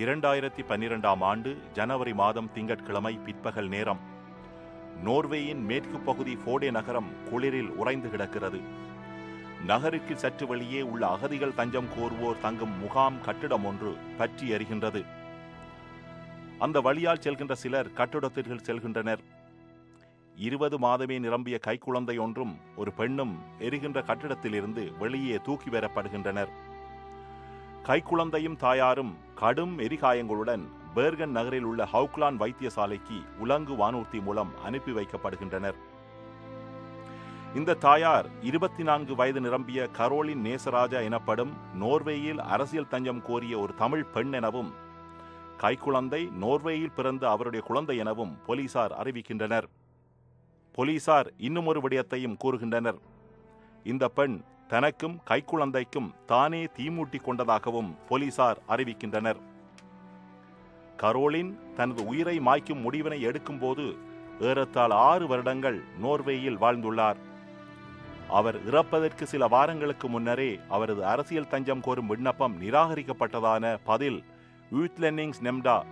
இரண்டாயிரத்தி பன்னிரெண்டாம் ஆண்டு ஜனவரி மாதம் திங்கட்கிழமை பிற்பகல் நேரம். நோர்வேயின் மேற்கு பகுதி ஃபோடே நகரம் குளிரில் உறைந்து கிடக்கிறது. நகருக்கு சற்று வெளியே உள்ள அகதிகள் தஞ்சம் கோருவோர் தங்கும் முகாம் கட்டிடம் ஒன்று பற்றி எறிகின்றது அந்த வழியால் செல்கின்ற சிலர் கட்டிடத்திற்குள் செல்கின்றனர். இருபது மாதமே நிரம்பிய கைக்குழந்தை ஒன்றும் ஒரு பெண்ணும் எரிகின்ற கட்டிடத்திலிருந்து வெளியே தூக்கி வரப்படுகின்றனர். கைக்குழந்தையும் தாயாரும் கடும் எரிகாயங்களுடன் பேர்கன் நகரில் உள்ள ஹவுக்லான் வைத்தியசாலைக்கு உலங்கு வானூர்த்தி மூலம் அனுப்பி வைக்கப்படுகின்றனர். இந்த தாயார் இருபத்தி நான்கு வயது நிரம்பிய கரோலின் நேசராஜா எனப்படும் நோர்வேயில் அரசியல் தஞ்சம் கோரிய ஒரு தமிழ் பெண் எனவும் கைக்குழந்தை நோர்வேயில் பிறந்த அவருடைய குழந்தை எனவும் போலீசார் அறிவிக்கின்றனர். போலீசார் இன்னும் ஒரு விடயத்தையும் கூறுகின்றனர். இந்த பெண் தனக்கும் கைக்குழந்தைக்கும் தானே தீமூட்டி கொண்டதாகவும் போலீசார் அறிவிக்கின்றனர். கரோலின் தனது உயிரை மாய்க்கும் முடிவினை எடுக்கும்போது ஏறத்தாழ் ஆறு வருடங்கள் நோர்வேயில் வாழ்ந்துள்ளார். அவர் இறப்பதற்கு சில வாரங்களுக்கு முன்னரே அவரது அரசியல் தஞ்சம் கோரும் விண்ணப்பம் நிராகரிக்கப்பட்டதான பதில் யூத்லென்னிங்ஸ் நெம்டா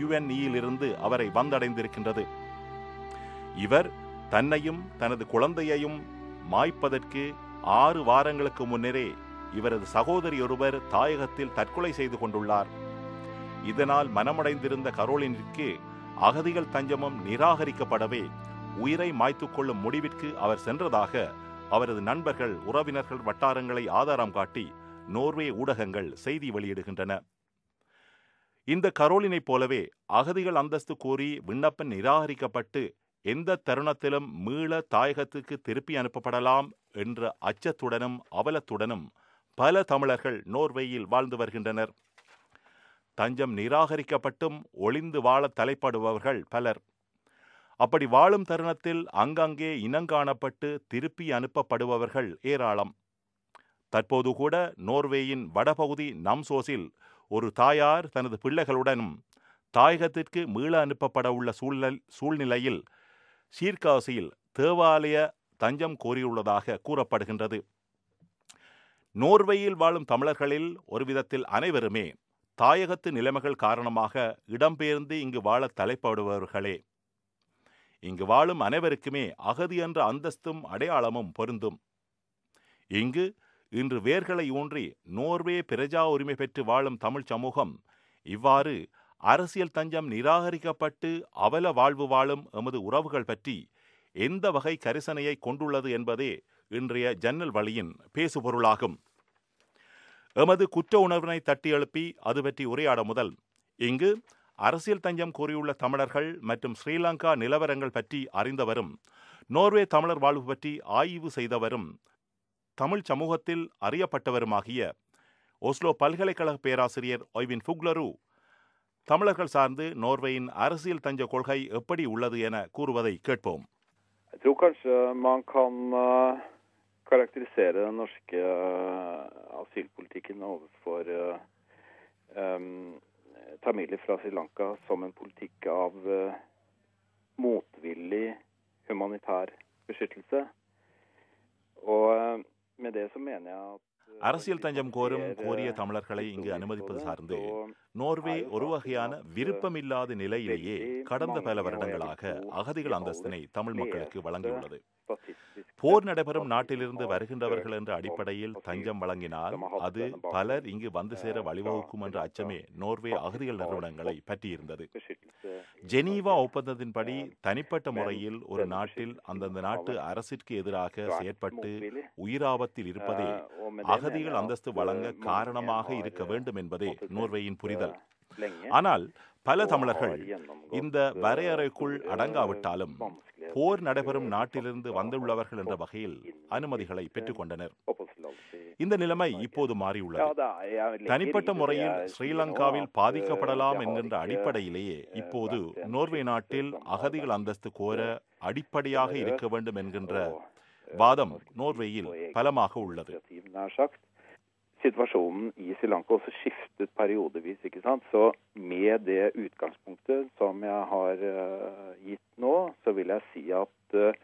யுஎன்இயிலிருந்து அவரை வந்தடைந்திருக்கின்றது. இவர் தன்னையும் தனது குழந்தையையும் மாய்ப்பதற்கு ஆறு வாரங்களுக்கு முன்னரே இவரது சகோதரி ஒருவர் தாயகத்தில் தற்கொலை செய்து கொண்டுள்ளார். இதனால் மனமடைந்திருந்த கரோலினிற்கு அகதிகள் தஞ்சமும் நிராகரிக்கப்படவே உயிரை மாய்த்து கொள்ளும் முடிவிற்கு அவர் சென்றதாக அவரது நண்பர்கள் உறவினர்கள் வட்டாரங்களை ஆதாரம் காட்டி நோர்வே ஊடகங்கள் செய்தி வெளியிடுகின்றன. இந்த கரோலினைப் போலவே அகதிகள் அந்தஸ்து கோரி விண்ணப்பம் நிராகரிக்கப்பட்டு எந்த தருணத்திலும் மீள தாயகத்துக்கு திருப்பி அனுப்பப்படலாம் என்ற அச்சத்துடனும் அவலத்துடனும் பல தமிழர்கள் நோர்வேயில் வாழ்ந்து வருகின்றனர். தஞ்சம் நிராகரிக்கப்பட்டும் ஒளிந்து வாழ தலைப்படுபவர்கள் பலர். அப்படி வாழும் தருணத்தில் அங்கங்கே இனங்காணப்பட்டு திருப்பி அனுப்பப்படுபவர்கள் ஏராளம். தற்போது கூட நோர்வேயின் வடபகுதி நம்சோஸில் ஒரு தாயார் தனது பிள்ளைகளுடனும் தாயகத்திற்கு மீள அனுப்பப்பட உள்ள சூழ்நிலை சூழ்நிலையில் சீர்காசியில் தேவாலய தஞ்சம் கோரியுள்ளதாக கூறப்படுகின்றது. நோர்வேயில் வாழும் தமிழர்களில் ஒரு விதத்தில் அனைவருமே தாயகத்து நிலைமைகள் காரணமாக இடம்பெயர்ந்து இங்கு வாழ தலைப்படுபவர்களே. இங்கு வாழும் அனைவருக்குமே அகதி என்ற அந்தஸ்தும் அடையாளமும் பொருந்தும். இங்கு இன்று வேர்களை ஊன்றி நோர்வே பிரஜா உரிமை பெற்று வாழும் தமிழ் சமூகம் இவ்வாறு அரசியல் தஞ்சம் நிராகரிக்கப்பட்டு அவல வாழ்வு வாழும் எமது உறவுகள் பற்றி எந்த வகை கரிசனையை கொண்டுள்ளது என்பதே இன்றைய ஜன்னல் வழியின் பேசுபொருளாகும். எமது குற்ற உணர்வினை தட்டி எழுப்பி அது பற்றி உரையாட முதல் இங்கு அரசியல் தஞ்சம் கூறியுள்ள தமிழர்கள் மற்றும் ஸ்ரீலங்கா நிலவரங்கள் பற்றி அறிந்தவரும் நோர்வே தமிழர் வாழ்வு பற்றி ஆய்வு செய்தவரும் தமிழ் சமூகத்தில் அறியப்பட்டவருமாகிய ஓஸ்லோ பல்கலைக்கழக பேராசிரியர் ஒய்வின் ஃபுக்லரு தமிழர்கள் சார்ந்து நோர்வேயின் அரசியல் தஞ்ச கொள்கை எப்படி உள்ளது என கூறுவதை கேட்போம். tror kanskje man kan uh, karakterisere den norske uh, asylpolitikken overfor uh, um, tamiler fra Sri Lanka som en politikk av uh, motvillig humanitær beskyttelse. Og uh, med det så mener jeg at அரசியல் தஞ்சம் கோரும் கோரிய தமிழர்களை இங்கு அனுமதிப்பது சார்ந்து Norway ஒரு வகையான விருப்பமில்லாத நிலையிலேயே கடந்த பல வருடங்களாக அகதிகள் அந்தஸ்தினை தமிழ் மக்களுக்கு வழங்கியுள்ளது. போர் நடைபெறும் நாட்டிலிருந்து வருகின்றவர்கள் என்ற அடிப்படையில் தஞ்சம் வழங்கினால் அது பலர் இங்கு வந்து சேர வழிவகுக்கும் என்ற அச்சமே நோர்வே அகதிகள் நிறுவனங்களை பற்றியிருந்தது. ஜெனீவா ஒப்பந்தத்தின்படி தனிப்பட்ட முறையில் ஒரு நாட்டில் அந்தந்த நாட்டு அரசிற்கு எதிராக செயற்பட்டு உயிராபத்தில் இருப்பதே அகதிகள் அந்தஸ்து வழங்க காரணமாக இருக்க வேண்டும் என்பதே நோர்வேயின் புரிதல். ஆனால் பல தமிழர்கள் இந்த வரையறைக்குள் அடங்காவிட்டாலும் போர் நடைபெறும் நாட்டிலிருந்து வந்துள்ளவர்கள் என்ற வகையில் அனுமதிகளை பெற்றுக்கொண்டனர். இந்த நிலைமை இப்போது மாறியுள்ளது. தனிப்பட்ட முறையில் ஸ்ரீலங்காவில் பாதிக்கப்படலாம் என்கின்ற அடிப்படையிலேயே இப்போது நோர்வே நாட்டில் அகதிகள் அந்தஸ்து கோர அடிப்படையாக இருக்க வேண்டும் என்கின்ற வாதம் நோர்வேயில் பலமாக உள்ளது. Situasjonen i Sri Lanka også skiftet periodevis, ikke sant. Så med det utgangspunktet som jeg har uh, gitt nå, så vil jeg si at uh,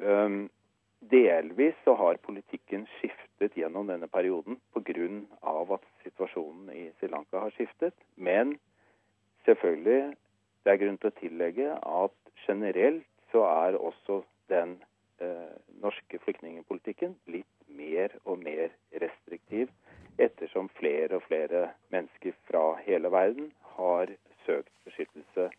um, delvis så har politikken skiftet gjennom denne perioden pga. at situasjonen i Sri Lanka har skiftet. Men selvfølgelig, det er grunn til å tillegge at generelt så er også den eh, norske flyktningpolitikken blitt mer og mer restriktiv ettersom flere og flere mennesker fra hele verden har søkt beskyttelse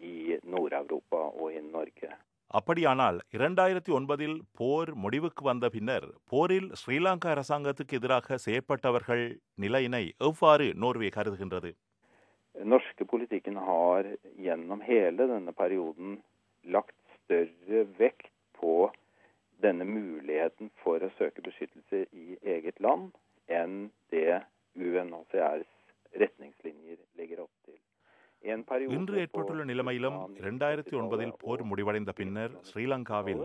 i Nord-Europa og i Norge. அப்படியானால் இரண்டாயிரத்தி ஒன்பதில் போர் முடிவுக்கு வந்த பின்னர் போரில் ஸ்ரீலங்கா அரசாங்கத்துக்கு எதிராக செயற்பட்டவர்கள் நிலையினை எவ்வாறு நோர்வே கருதுகின்றது norske politikken har gjennom hele denne perioden lagt større vekt på denne muligheten for å søke beskyttelse i eget land enn det UNHCRs retningslinjer legger opp til. இன்று ஏற்பட்டுள்ள நிலைமையிலும் இரண்டாயிரத்தி ஒன்பதில் போர் முடிவடைந்த பின்னர் ஸ்ரீலங்காவில்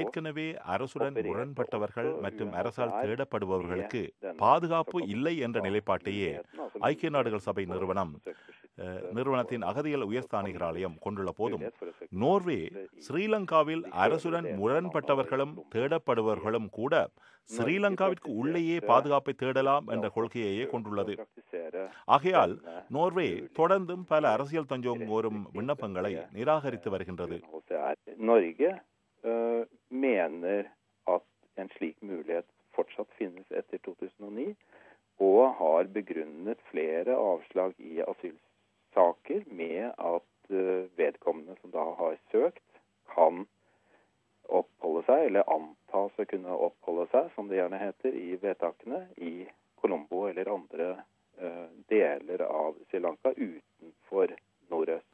ஏற்கனவே அரசுடன் முரண்பட்டவர்கள் மற்றும் அரசால் தேடப்படுபவர்களுக்கு பாதுகாப்பு இல்லை என்ற நிலைப்பாட்டையே ஐக்கிய நாடுகள் சபை நிறுவனம் நிறுவனத்தின் அகதிகள் உயர்ஸ்தானிகர் ஆலயம் கொண்டுள்ள போதும் நோர்வே ஸ்ரீலங்காவில் அரசுடன் முரண்பட்டவர்களும் தேடப்படுபவர்களும் கூட ஸ்ரீலங்காவிற்கு உள்ளேயே பாதுகாப்பை தேடலாம் என்ற கொள்கையையே கொண்டுள்ளது. ஆகையால் நோர்வே தொடர்ந்தும் பல அரசியல் தஞ்சம் கோரும் விண்ணப்பங்களை நிராகரித்து வருகின்றது. en slik mulighet fortsatt finnes etter 2009, og har begrunnet flere avslag i asylsaker med at vedkommende som da har søkt, kan oppholde seg, eller antas å kunne oppholde seg, som det gjerne heter i vedtakene, i Colombo eller andre eh, deler av Sri Lanka utenfor nordøst.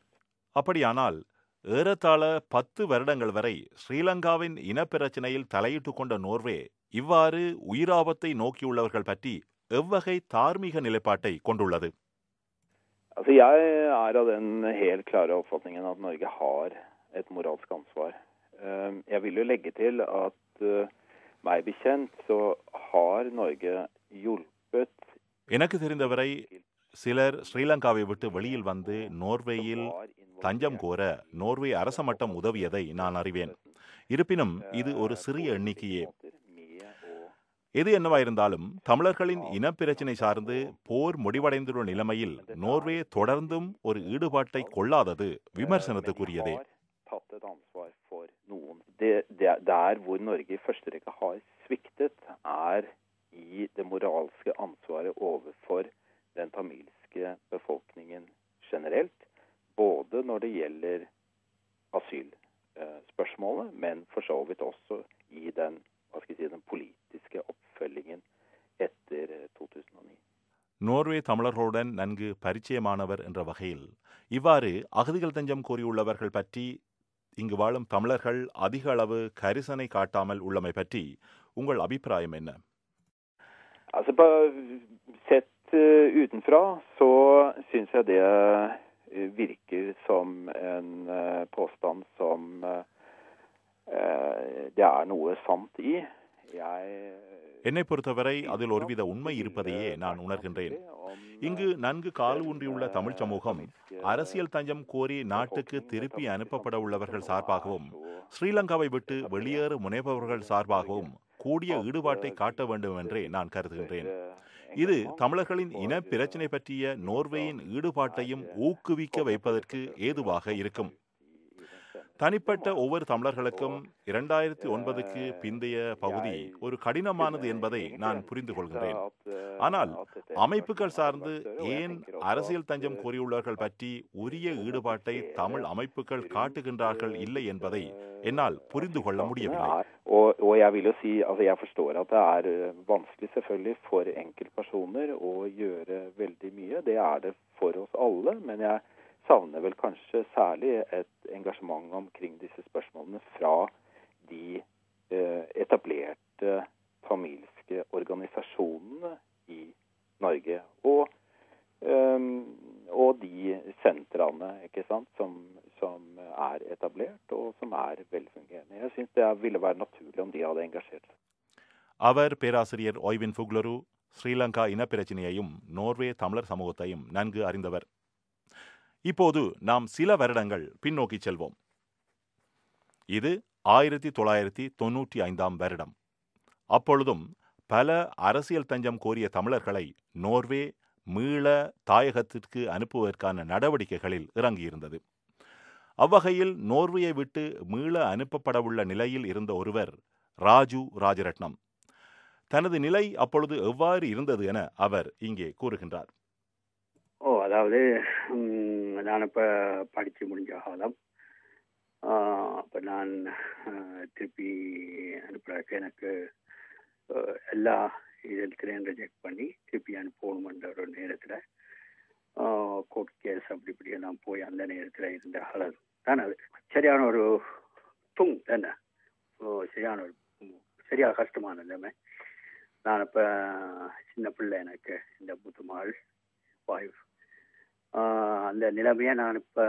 அப்படியானால் ஏறத்தாழ பத்து வருடங்கள் வரை ஸ்ரீலங்காவின் இனப்பிரச்சினையில் தலையிட்டுக் கொண்ட Norway இவ்வாறு உயிராபத்தை நோக்கியுள்ளவர்கள் பற்றி எவ்வகை தார்மீக நிலைப்பாட்டை கொண்டுள்ளது Altså, Jeg er av den helt klare oppfatningen at Norge har et moralsk ansvar. Eh, Jeg vil jo legge til at eh, meg bekjent så har Norge hjulpet எனக்கு தெரிந்தவரை சிலர் ஸ்ரீலங்காவை விட்டு வெளியில் வந்து நோர்வேயில் தஞ்சம் கோர நோர்வே அரச மட்டம் உதவியதை நான் அறிவேன் இருப்பினும் இது ஒரு சிறிய எண்ணிக்கையே எது என்னவாயிருந்தாலும் தமிழர்களின் இனப்பிரச்சினை சார்ந்து போர் முடிவடைந்துள்ள நிலைமையில் நோர்வே தொடர்ந்தும் ஒரு ஈடுபாட்டை கொள்ளாதது விமர்சனத்துக்குரியதே der hvor Norge i første rekke har sviktet, er i det moralske ansvaret overfor etter eh, 2009. Norway தமிழர்களுடன் நன்கு பரிச்சயமானவர் என்ற வகையில் இவ்வாறு அகதிகள் தஞ்சம் கோரியுள்ளவர்கள் பற்றி இங்கு வாழும் தமிழர்கள் அதிக அளவு கரிசனை காட்டாமல் உள்ளமை பற்றி உங்கள் அபிப்பிராயம் என்ன Altså, Sett uh, utenfra så syns jeg det uh, virker som en påstand som det er noe sant i. என்னை பொறுத்தவரை அதில் ஒருவித உண்மை இருப்பதையே நான் உணர்கின்றேன். இங்கு நன்கு கால் ஊன்றியுள்ள தமிழ் சமூகம் அரசியல் தஞ்சம் கோரி நாட்டுக்கு திருப்பி அனுப்பப்பட உள்ளவர்கள் சார்பாகவும் ஸ்ரீலங்காவை விட்டு வெளியேற முனைபவர்கள் சார்பாகவும் கூடிய ஈடுபாட்டை காட்ட வேண்டும் என்றே நான் கருதுகின்றேன். இது தமிழர்களின் இன பிரச்சினை பற்றிய நோர்வேயின் ஈடுபாட்டையும் ஊக்குவிக்க வைப்பதற்கு ஏதுவாக இருக்கும். தனிப்பட்ட ஒவ்வொரு தமிழர்களுக்கும் இரண்டாயிரத்தி ஒன்பதுக்கு பிந்தைய பகுதி ஒரு கடினமானது என்பதை நான் புரிந்து கொள்கிறேன் ஆனால் அமைப்புகள் சார்ந்து ஏன் அரசியல் தஞ்சம் கோரியுள்ளவர்கள் பற்றி உரிய ஈடுபாட்டை தமிழ் அமைப்புகள் காட்டுகின்றார்கள் இல்லை என்பதை என்னால் புரிந்து கொள்ள முடியவில்லை. Og, og jeg vil jo si, altså jeg forstår at det er eh, vanskelig selvfølgelig for enkeltpersoner å gjøre veldig mye. Det er det for oss alle. Men jeg savner vel kanskje særlig et engasjement omkring disse spørsmålene fra de eh, etablerte tamilske organisasjonene i Norge. Og, eh, og de sentrene ikke sant, som, som er etablert, og som er velfungerende. Jeg syns det ville være naturlig om de hadde engasjert seg. அவர் பேராசிரியர் ஒய்வின் ஃபுக்லரு Sri Lanka இனப்பிரச்சினையையும் Norway தமிழர் சமூகத்தையும் நன்கு அறிந்தவர் இப்போது நாம் சில வருடங்கள் பின்னோக்கி செல்வோம். இது ஆயிரத்தி தொள்ளாயிரத்தி தொன்னூற்றி ஐந்தாம் வருடம். அப்பொழுதும் பல அரசியல் தஞ்சம் கோரிய தமிழர்களை நோர்வே மீள தாயகத்திற்கு அனுப்புவதற்கான நடவடிக்கைகளில் இறங்கியிருந்தது. அவ்வகையில் நோர்வேயை விட்டு மீள அனுப்பப்படவுள்ள நிலையில் இருந்த ஒருவர் ராஜு ராஜரட்னம். தனது நிலை அப்பொழுது எவ்வாறு இருந்தது என அவர் இங்கே கூறுகின்றார். அதாவது நான் இப்போ படித்து முடிஞ்ச காலம் அப்போ நான் திருப்பி அனுப்புறதுக்கு எனக்கு எல்லா எல்லா இடத்துலையும் ரிஜெக்ட் பண்ணி திருப்பி அனுப்பணுமென்ற ஒரு நேரத்தில் கோர்ட் கேஸ் அப்படி இப்படி எல்லாம் போய் அந்த நேரத்தில் இருந்த காலம் தான் அது. சரியான ஒரு துங் தானே ஓ சரியான ஒரு சரியாக கஷ்டமான நிலைமை. நான் இப்போ சின்ன பிள்ளை எனக்கு இந்த புத்துமாள் வாய்ஃப் அந்த நிலைமையை நான் இப்போ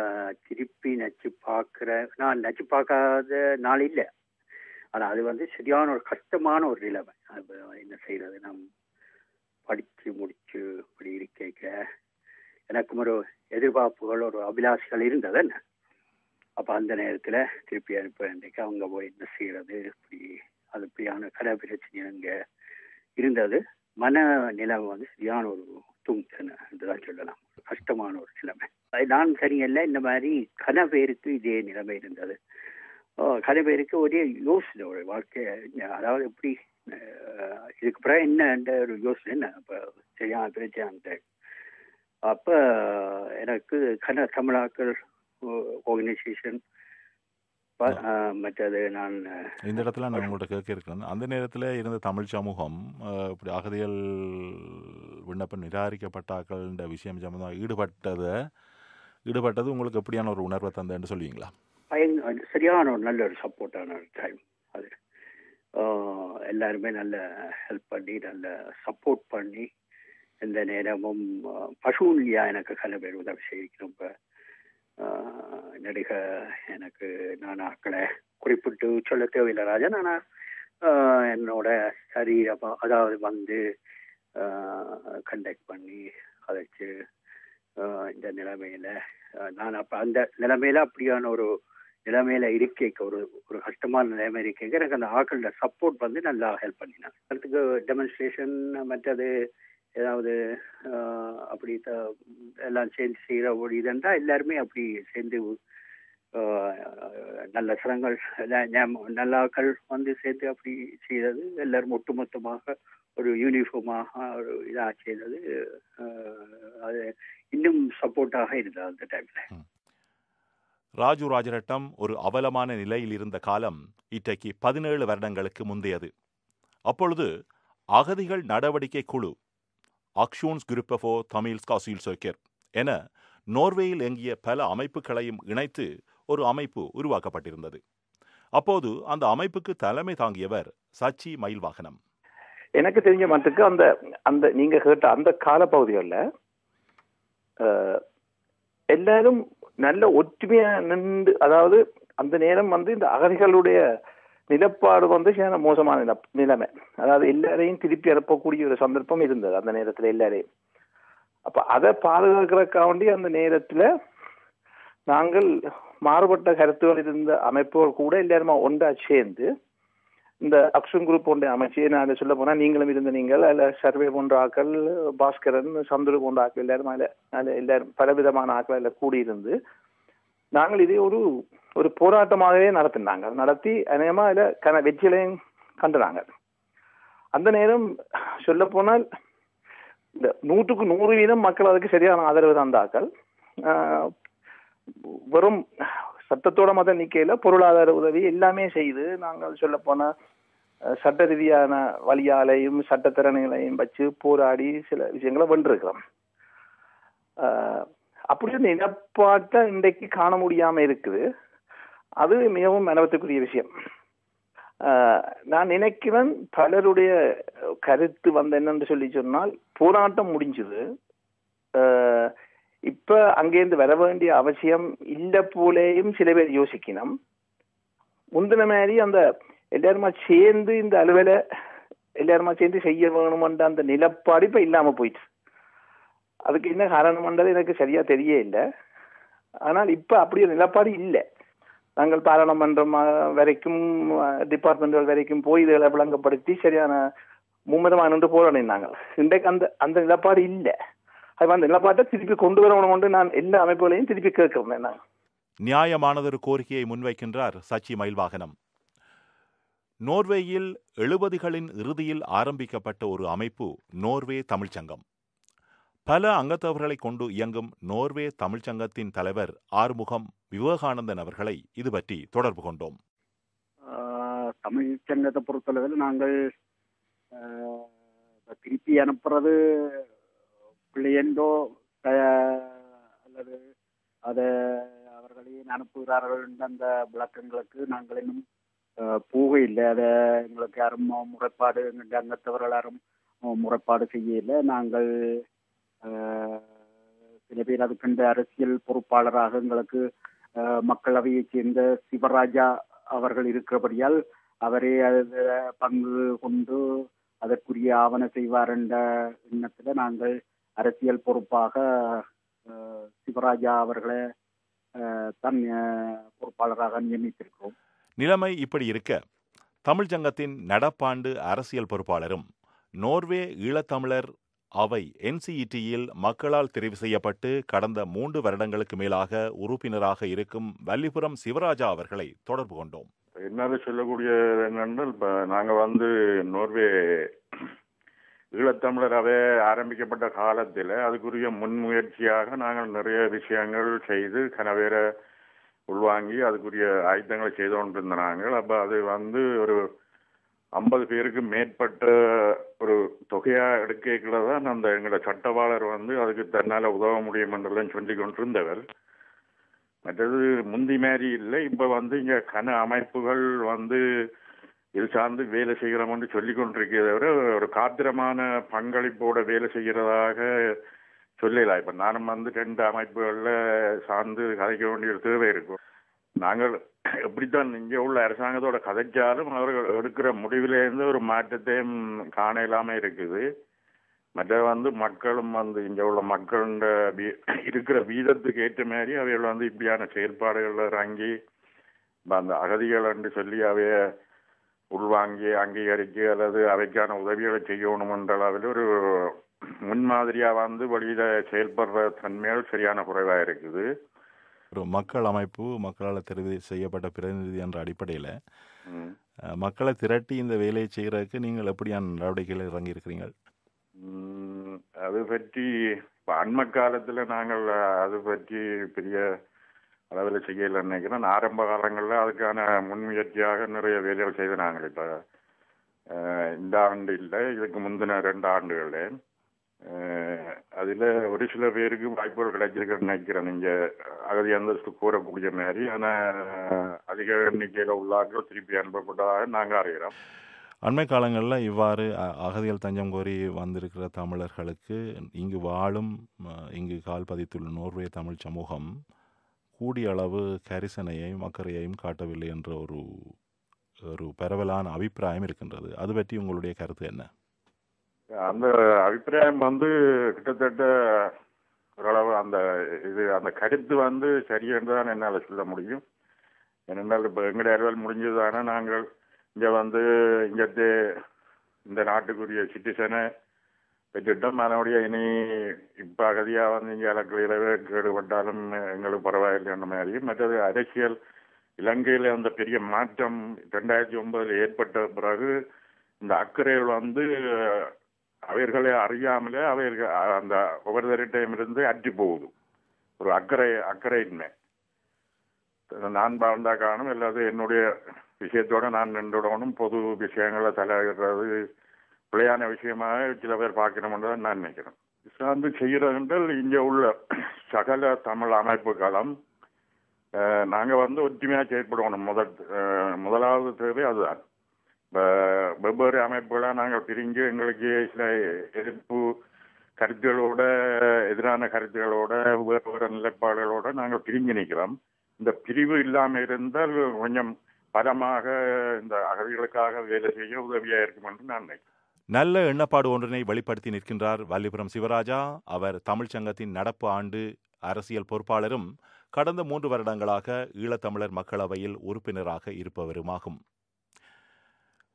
திருப்பி நச்சு பார்க்குற நான் நச்சு பார்க்காத நாள் இல்லை. ஆனால் அது வந்து சரியான ஒரு கஷ்டமான ஒரு நிலைமை. அது என்ன செய்கிறது நம் படித்து முடிச்சு இப்படி இருக்க எனக்கும் ஒரு எதிர்பார்ப்புகள் ஒரு அபிலாஷைகள் இருந்தது என்ன? அப்போ அந்த நேரத்தில் திருப்பி அனுப்ப வேண்டிக்கு அவங்க போய் என்ன செய்கிறது இப்படி அது இப்படியான கடை பிரச்சனை அங்கே இருந்தது. மன நிலைமை வந்து சரியான ஒரு தூங்கன என்றுதான் சொல்லலாம். ஒரு கஷ்டமான ஒரு நிலைமை. அது நான் சரியல்ல இந்த மாதிரி கன பேருக்கு இதே நிலைமை இருந்தது. கன பேருக்கு ஒரே யோசனை ஒரு வாழ்க்கை அதாவது எப்படி இதுக்கு பிறகு என்ன ஒரு யோசனை என்ன? அப்போ சரியான பிரச்சனை அப்போ எனக்கு கன தமிழாக்கள் ஆர்கனைசேஷன் மற்றது நான் இந்த இடத்துல நான் உங்கள்கிட்ட கேட்க இருக்கிறேன் அந்த நேரத்தில் இருந்த தமிழ் சமூகம் இப்படி அகதிகள் விண்ணப்பம் நிராகரிக்கப்பட்டாக்கள்ன்ற விஷயம் சம்பந்தமாக ஈடுபட்டதை ஈடுபட்டது உங்களுக்கு எப்படியான ஒரு உணர்வை தந்தேன்னு சொல்லுவீங்களா? பயன் சரியான ஒரு நல்ல ஒரு சப்போர்ட்டான ஒரு டைம் அது எல்லாருமே நல்ல ஹெல்ப் பண்ணி நல்ல சப்போர்ட் பண்ணி எந்த நேரமும் ஆஹ் எனக்கு கல பேர் உதவி செய்யணும் நடிக எனக்கு நான் ஆக்களை குறிப்பிட்டு சொல்ல தேவையில்லை ராஜன் ஆனால் என்னோட சரீரம் அதாவது வந்து கண்டக்ட் பண்ணி அழைச்சு இந்த நிலைமையில நான் அப்போ அந்த நிலைமையில அப்படியான ஒரு நிலைமையில இருக்க ஒரு ஒரு கஷ்டமான நிலைமை இருக்கேங்க எனக்கு அந்த ஆக்களோட சப்போர்ட் வந்து நல்லா ஹெல்ப் பண்ணினாங்க. அதுக்கு டெமான்ஸ்ட்ரேஷன் மற்றது ஏதாவது அப்படி எல்லாம் சேர்ந்து செய்கிற ஒரு இதென்றா எல்லாருமே அப்படி சேர்ந்து நல்ல சிரங்கள் நல்ல ஆக்கள் வந்து சேர்ந்து அப்படி செய்தது எல்லாரும் ஒட்டுமொத்தமாக ஒரு யூனிஃபார்மாக ஒரு இதாக செய்தது அது இன்னும் சப்போர்ட்டாக இருந்தது அந்த டைமில் ராஜு ராஜரட்னம் ஒரு அவலமான நிலையில் இருந்த காலம் இன்றைக்கு பதினேழு வருடங்களுக்கு முந்தையது. அப்பொழுது அகதிகள் நடவடிக்கை குழு அக்ஷூன்ஸ் குரூப்பஃபோ தமிழ்ஸ் காசில் சோக்கர் என நோர்வேயில் இயங்கிய பல அமைப்புகளையும் இணைத்து ஒரு அமைப்பு உருவாக்கப்பட்டிருந்தது. அப்போது அந்த அமைப்புக்கு தலைமை தாங்கியவர் சச்சி மயில்வாகனம். எனக்கு தெரிஞ்ச மட்டுக்கு அந்த அந்த நீங்க கேட்ட அந்த காலப்பகுதிகளில் எல்லாரும் நல்ல ஒற்றுமையா நின்று அதாவது அந்த நேரம் வந்து இந்த அகதிகளுடைய நிலப்பாடு வந்து மோசமான நில நிலைமை. அதாவது எல்லாரையும் திருப்பி அனுப்பக்கூடிய ஒரு சந்தர்ப்பம் இருந்தது அந்த நேரத்தில் எல்லாரையும். அப்ப அதை பாதுகாக்கிறதுக்காக வேண்டி அந்த நேரத்துல நாங்கள் மாறுபட்ட கருத்துகள் இருந்த அமைப்புகள் கூட எல்லாருமா ஒன்றா சேர்ந்து இந்த அக்ஷன் குரூப் போன்ற அமைச்சு நான் சொல்ல போனா நீங்களும் இருந்த நீங்கள் அதில் சர்வே போன்ற ஆக்கள் பாஸ்கரன் சந்துரு போன்ற ஆக்கள் எல்லாரும் அதில் அதில் எல்லாரும் பலவிதமான ஆக்கள் அதில் கூடியிருந்து நாங்கள் இதை ஒரு ஒரு போராட்டமாகவே நடத்தினாங்க. நடத்தி அநேகமா அதில் கன வெற்றிகளையும் கண்டுனாங்க. அந்த நேரம் சொல்ல போனால் இந்த நூற்றுக்கு நூறு வீதம் மக்கள் அதுக்கு சரியான ஆதரவு தந்தாக்கள் வெறும் சட்டத்தோட மத நிக்கையில பொருளாதார உதவி எல்லாமே செய்து நாங்கள் சொல்ல போனா சட்ட ரீதியான வழியாலையும் சட்டத்திறனைகளையும் வச்சு போராடி சில விஷயங்களை வென்றிருக்கிறோம். அப்படி ஒரு நிலப்பாட்டை இன்றைக்கு காண முடியாம இருக்குது. அது மிகவும் மனவத்துக்குரிய விஷயம். நான் நினைக்கிறேன் பலருடைய கருத்து வந்து என்னன்னு சொல்லி சொன்னால் போராட்டம் முடிஞ்சது. இப்ப அங்கேருந்து வர வேண்டிய அவசியம் இல்ல போலேயும் சில பேர் யோசிக்கணும். முந்தின மாதிரி அந்த எல்லாருமா சேர்ந்து இந்த அலுவலை எல்லாருமா சேர்ந்து செய்ய வேணுமென்ற அந்த நிலப்பாடு இப்ப இல்லாம போயிட்டு. அதுக்கு என்ன காரணம்ன்றது எனக்கு சரியா தெரிய இல்லை. ஆனால் இப்ப அப்படி ஒரு நிலப்பாடு இல்லை. நாங்கள் பாராளுமன்றம் வரைக்கும் டிபார்ட்மெண்ட்கள் வரைக்கும் போய் இதை விளங்கப்படுத்தி சரியான மும்முரமா நின்று போராடினாங்க. இன்றைக்கு அந்த அந்த நிலப்பாடு இல்லை. அது வந்து நிலப்பாட்டை திருப்பி கொண்டு வரணும் கொண்டு நான் எல்லா அமைப்புகளையும் திருப்பி கேட்கிறேன் நான். நியாயமானதொரு கோரிக்கையை முன்வைக்கின்றார் சச்சி மயில்வாகனம். நோர்வேயில் எழுபதுகளின் இறுதியில் ஆரம்பிக்கப்பட்ட ஒரு அமைப்பு நோர்வே தமிழ்ச்சங்கம். பல அங்கத்தவர்களை கொண்டு இயங்கும் நோர்வே தமிழ்ச்சங்கத்தின் தலைவர் ஆறுமுகம் விவேகானந்தன் அவர்களை இது பற்றி தொடர்பு கொண்டோம். ஆஹ் தமிழ் சங்கத்தை பொறுத்தளவில் நாங்கள் திருப்பி அனுப்புறது பிள்ளையண்டோ அல்லது அதை அவர்களே அனுப்புகிறார்கள் என்ற அந்த விளக்கங்களுக்கு நாங்கள் இன்னும் போக இல்லை. அதை எங்களுக்கு யாரும் முறைப்பாடு எங்களுடைய அங்கத்தவர்கள் யாரும் முறைப்பாடு செய்யல நாங்கள் சில பேர் அதுக்கென்ற அரசியல் பொறுப்பாளராக எங்களுக்கு மக்களவையைச் சேர்ந்த சிவராஜா அவர்கள் இருக்கிறபடியால் அவரே அது பங்கு கொண்டு அதற்குரிய ஆவண செய்வார் என்ற எண்ணத்தில் நாங்கள் அரசியல் பொறுப்பாக சிவராஜா அவர்களை தான் பொறுப்பாளராக நியமித்திருக்கிறோம். நிலைமை இப்படி இருக்க. தமிழ்ச்சங்கத்தின் நடப்பாண்டு அரசியல் பொறுப்பாளரும் நோர்வே ஈழத்தமிழர் அவை என்சிஇடியில் மக்களால் தெரிவு செய்யப்பட்டு கடந்த மூன்று வருடங்களுக்கு மேலாக உறுப்பினராக இருக்கும் வல்லிபுரம் சிவராஜா அவர்களை தொடர்பு கொண்டோம். என்னால சொல்லக்கூடிய என்னென்றால் இப்ப நாங்க வந்து நோர்வே ஈழத்தமிழராகவே ஆரம்பிக்கப்பட்ட காலத்தில் அதுக்குரிய முன்முயற்சியாக நாங்கள் நிறைய விஷயங்கள் செய்து கனவேர உள்வாங்கி அதுக்குரிய ஆயுதங்களை செய்து கொண்டிருந்த நாங்கள். அப்போ அது வந்து ஒரு ஐம்பது பேருக்கு மேற்பட்ட ஒரு தொகையாக எடுக்கல தான் அந்த எங்களோட சட்டவாளர் வந்து அதுக்கு தன்னால் உதவ முடியும் என்றெல்லாம் சொல்லி கொண்டிருந்தவர். மற்றது முந்தி மாதிரி இல்லை. இப்போ வந்து இங்கே கன அமைப்புகள் வந்து இது சார்ந்து வேலை செய்கிறோம் என்று சொல்லி கொண்டிருக்கிறத தவிர ஒரு காத்திரமான பங்களிப்போட வேலை செய்கிறதாக சொல்லலாம் இப்போ நானும் வந்து ரெண்டு அமைப்புகளில் சார்ந்து கதைக்க வேண்டிய ஒரு தேவை இருக்கும் நாங்கள் எப்படித்தான் இங்கே உள்ள அரசாங்கத்தோட கதைச்சாலும் அவர்கள் எடுக்கிற முடிவிலேருந்து ஒரு மாற்றத்தையும் காண இல்லாமல் இருக்குது. மற்ற வந்து மக்களும் வந்து இங்கே உள்ள மக்களோட இருக்கிற வீதத்துக்கு ஏற்ற மாதிரி அவைகள் வந்து இப்படியான செயற்பாடுகளில் இறங்கி அந்த அகதிகள் என்று சொல்லி அவைய உள்வாங்கி அங்கீகரித்து அல்லது அவைக்கான உதவிகளை செய்யணும் என்ற அளவில் ஒரு முன்மாதிரியா வந்து வெளியில செயல்படுற தன்மைகள் சரியான குறைவா இருக்குது ஒரு மக்கள் அமைப்பு மக்களால் தெரிவு செய்யப்பட்ட பிரதிநிதி என்ற அடிப்படையில். மக்களை திரட்டி இந்த வேலையை செய்கிறதுக்கு நீங்கள் எப்படியான நடவடிக்கைகள் இறங்கியிருக்கிறீங்க அது பற்றி இப்ப அண்ம காலத்துல நாங்கள் அது பற்றி பெரிய அளவில் செய்யல நினைக்கிறேன். ஆரம்ப காலங்களில் அதுக்கான முன்முயற்சியாக நிறைய வேலைகள் செய்து நாங்கள் இப்போ இந்த ஆண்டு இல்லை இதுக்கு முந்தின ரெண்டு ஆண்டுகளில். அதில் ஒரு சில பேருக்கு வாய்ப்புகள் கிடைச்சிருக்குன்னு நினைக்கிறேன். நீங்கள் அகதி அந்தஸ்து கூறக்கூடிய மாதிரி ஆனால் அதிக எண்ணிக்கையில் உள்ளார்கள் திருப்பி அனுப்பப்பட்டதாக நாங்கள் அறிகிறோம். அண்மை காலங்களில் இவ்வாறு அ- அகதிகள் தஞ்சம் கோரி வந்திருக்கிற தமிழர்களுக்கு இங்கு வாழும் இங்கு கால் பதித்துள்ள நோர்வே தமிழ் சமூகம் கூடிய அளவு கரிசனையையும் அக்கறையையும் காட்டவில்லை என்ற ஒரு ஒரு பரவலான அபிப்பிராயம் இருக்கின்றது. அது பற்றி உங்களுடைய கருத்து என்ன? அந்த அபிப்பிராயம் வந்து கிட்டத்தட்ட ஓரளவு அந்த இது அந்த கருத்து வந்து சரி தான் என்னால் சொல்ல முடியும். ஏனென்றால் இப்போ எங்களுடைய அலுவல் முடிஞ்சதானே நாங்கள் இங்கே வந்து இங்கே இந்த நாட்டுக்குரிய சிட்டிசனை பெற்றுட்டோம் அதனுடைய இனி இப்போ அகதியாக வந்து இங்கே இலக்கிலே கேடுபட்டாலும் எங்களுக்கு பரவாயில்லைன்ற மாதிரியும் மற்றது அரசியல் இலங்கையில் அந்த பெரிய மாற்றம் ரெண்டாயிரத்தி ஒன்பதுல ஏற்பட்ட பிறகு இந்த அக்கறைகள் வந்து அவர்களை அறியாமலே அவர்கள் அந்த ஒவ்வொருத்தரிட்டையும் இருந்து அற்றி போகுது ஒரு அக்கறை அக்கறையின்மை நான் வாழ்ந்தா காணும் அல்லது என்னுடைய விஷயத்தோட நான் நின்றுடணும் பொது விஷயங்களை தலையிடுறது பிழையான விஷயமாக சில பேர் பார்க்கணும்னு தான் நான் நினைக்கிறேன். சார்ந்து செய்கிறது என்றால் இங்கே உள்ள சகல தமிழ் அமைப்புகளும் நாங்கள் வந்து ஒற்றுமையாக செயற்படணும். முதல் முதலாவது தேவை அதுதான். இப்போ வெவ்வேறு அமைப்புகளாக நாங்கள் பிரிஞ்சு எங்களுக்கு சில எதிர்ப்பு கருத்துகளோட எதிரான கருத்துகளோட வேறு வேறு நிலைப்பாடுகளோட நாங்கள் பிரிஞ்சு நிற்கிறோம். இந்த பிரிவு இல்லாமல் இருந்தால் கொஞ்சம் பலமாக இந்த அகதிகளுக்காக வேலை செய்ய உதவியாக இருக்கும் என்று நான் நினைக்கிறேன். நல்ல எண்ணப்பாடு ஒன்றினை வெளிப்படுத்தி நிற்கின்றார் வல்லிபுரம் சிவராஜா. அவர் தமிழ்ச்சங்கத்தின் நடப்பு ஆண்டு அரசியல் பொறுப்பாளரும் கடந்த மூன்று வருடங்களாக ஈழத்தமிழர் மக்களவையில் உறுப்பினராக இருப்பவருமாகும்.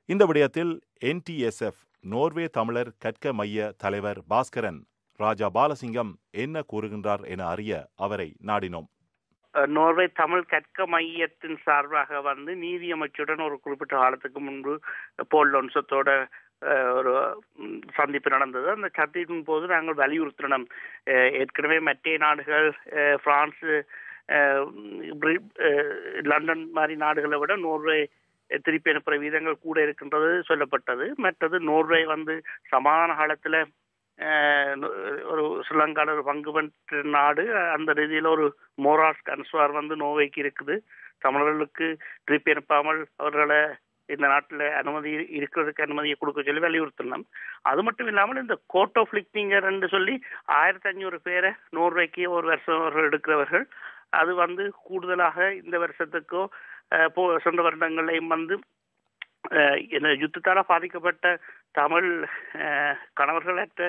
இந்த விடயத்தில் என்டிஎஸ்எஃப் நோர்வே தமிழர் கற்க மைய தலைவர் பாஸ்கரன் ராஜா பாலசிங்கம் என்ன கூறுகின்றார் என அறிய அவரை நாடினோம். நோர்வே தமிழ் கற்க மையத்தின் சார்பாக வந்து நீதியமைச்சுடன் ஒரு குறிப்பிட்ட காலத்துக்கு முன்பு போல் லொன்சத்தோட ஒரு சந்திப்பு நடந்தது. அந்த சந்திப்பின் போது நாங்கள் வலியுறுத்தினோம். ஏற்கனவே மற்ற நாடுகள் பிரான்ஸ் லண்டன் மாதிரி நாடுகளை விட நோர்வே திருப்பி அனுப்புகிற வீதங்கள் கூட இருக்கின்றது சொல்லப்பட்டது. மற்றது நோர்வே வந்து சமாதான காலத்தில் ஒரு ஸ்ரீலங்காவில் ஒரு பங்கு பெற்ற நாடு. அந்த ரீதியில் ஒரு மோராஸ் கன்ஸ்வார் வந்து நோவைக்கு இருக்குது. தமிழர்களுக்கு திருப்பி அனுப்பாமல் அவர்களை இந்த நாட்டில் அனுமதி இருக்கிறதுக்கு அனுமதியை கொடுக்க சொல்லி வலியுறுத்தினோம். அது மட்டும் இல்லாமல் இந்த கோர்ட் ஆஃப் லிக்னிங்கர்ன்னு சொல்லி ஆயிரத்தி அஞ்சூறு பேரை நோர்வேக்கு ஒரு வருஷம் அவர்கள் எடுக்கிறவர்கள் அது வந்து கூடுதலாக இந்த வருஷத்துக்கோ அஹ், போ சென்ற வருடங்களையும் வந்து யுத்தத்தால் பாதிக்கப்பட்ட தமிழ் கணவர்கள் கணவர்களற்ற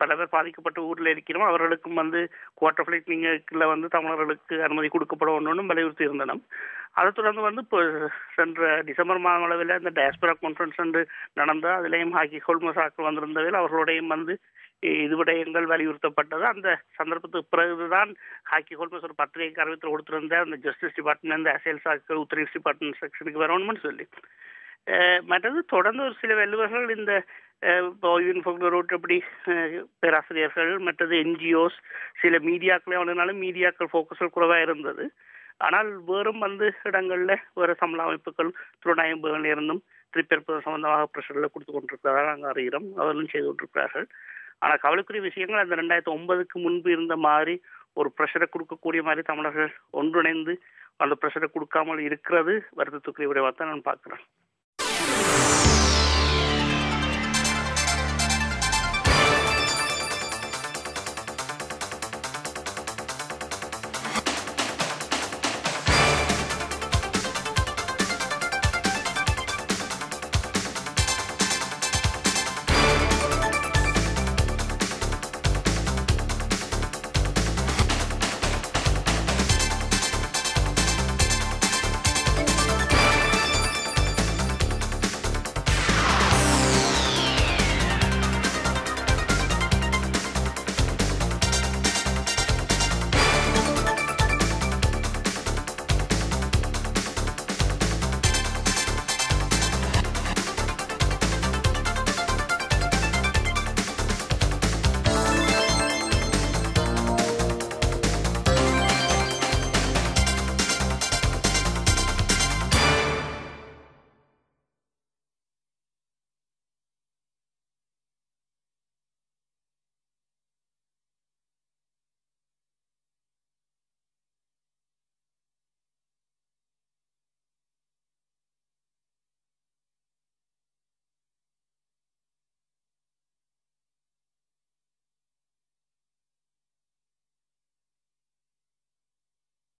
பல பேர் பாதிக்கப்பட்ட ஊரில் இருக்கிறோம். அவர்களுக்கும் வந்து குவார்டர் ஃபிளைட்டிங்கில் வந்து தமிழர்களுக்கு அனுமதி கொடுக்கப்படணும்னு வலியுறுத்தி இருந்தனும். அதை தொடர்ந்து வந்து இப்போ சென்ற டிசம்பர் மாதம் அளவில் இந்த டயஸ்பரா கான்ஃபரன்ஸ் என்று நடந்த அதிலேயும் ஹாக்கி ஹோல்மசாக்கள் வந்திருந்ததில் அவர்களுடையும் வந்து இது விடயங்கள் வலியுறுத்தப்பட்டது. அந்த சந்தர்ப்பத்துக்கு பிறகுதான் ஹாக்கி ஹோல்மஸ் ஒரு பத்திரிகை அறிவித்தல் கொடுத்திருந்த அந்த ஜஸ்டிஸ் டிபார்ட்மெண்ட் அந்த அசைல் சாக்கு உத்தரவு டிபார்ட்மெண்ட் செக்ஷனுக்கு வரணும்னு சொல்லி. மற்றது தொடர்ந்து ஒரு சில வல்லுவர்கள் இந்த ரோட் அப்படி பேராசிரியர்கள் மற்றது என்ஜிஓஸ் சில மீடியாக்களே வந்ததுனால மீடியாக்கள் ஃபோக்கஸில் குறைவாக இருந்தது. ஆனால் வேறும் வந்து இடங்களில் வேறு சம்பள அமைப்புகள் துணையம்புகள் இருந்தும் திருப்பி சம்பந்தமாக பிரஷர்களை கொடுத்து கொண்டிருக்கிறதா நாங்கள் அறிகிறோம் அவர்களும் செய்து கொண்டிருக்கிறார்கள். ஆனால் கவலைக்குரிய விஷயங்கள் அந்த ரெண்டாயிரத்தி ஒன்பதுக்கு முன்பு இருந்த மாதிரி ஒரு ப்ரெஷரை கொடுக்கக்கூடிய மாதிரி தமிழர்கள் ஒன்றிணைந்து அந்த ப்ரெஷரை கொடுக்காமல் இருக்கிறது வருத்தத்துக்குரிய விடவாக தான் நான் பார்க்குறேன்.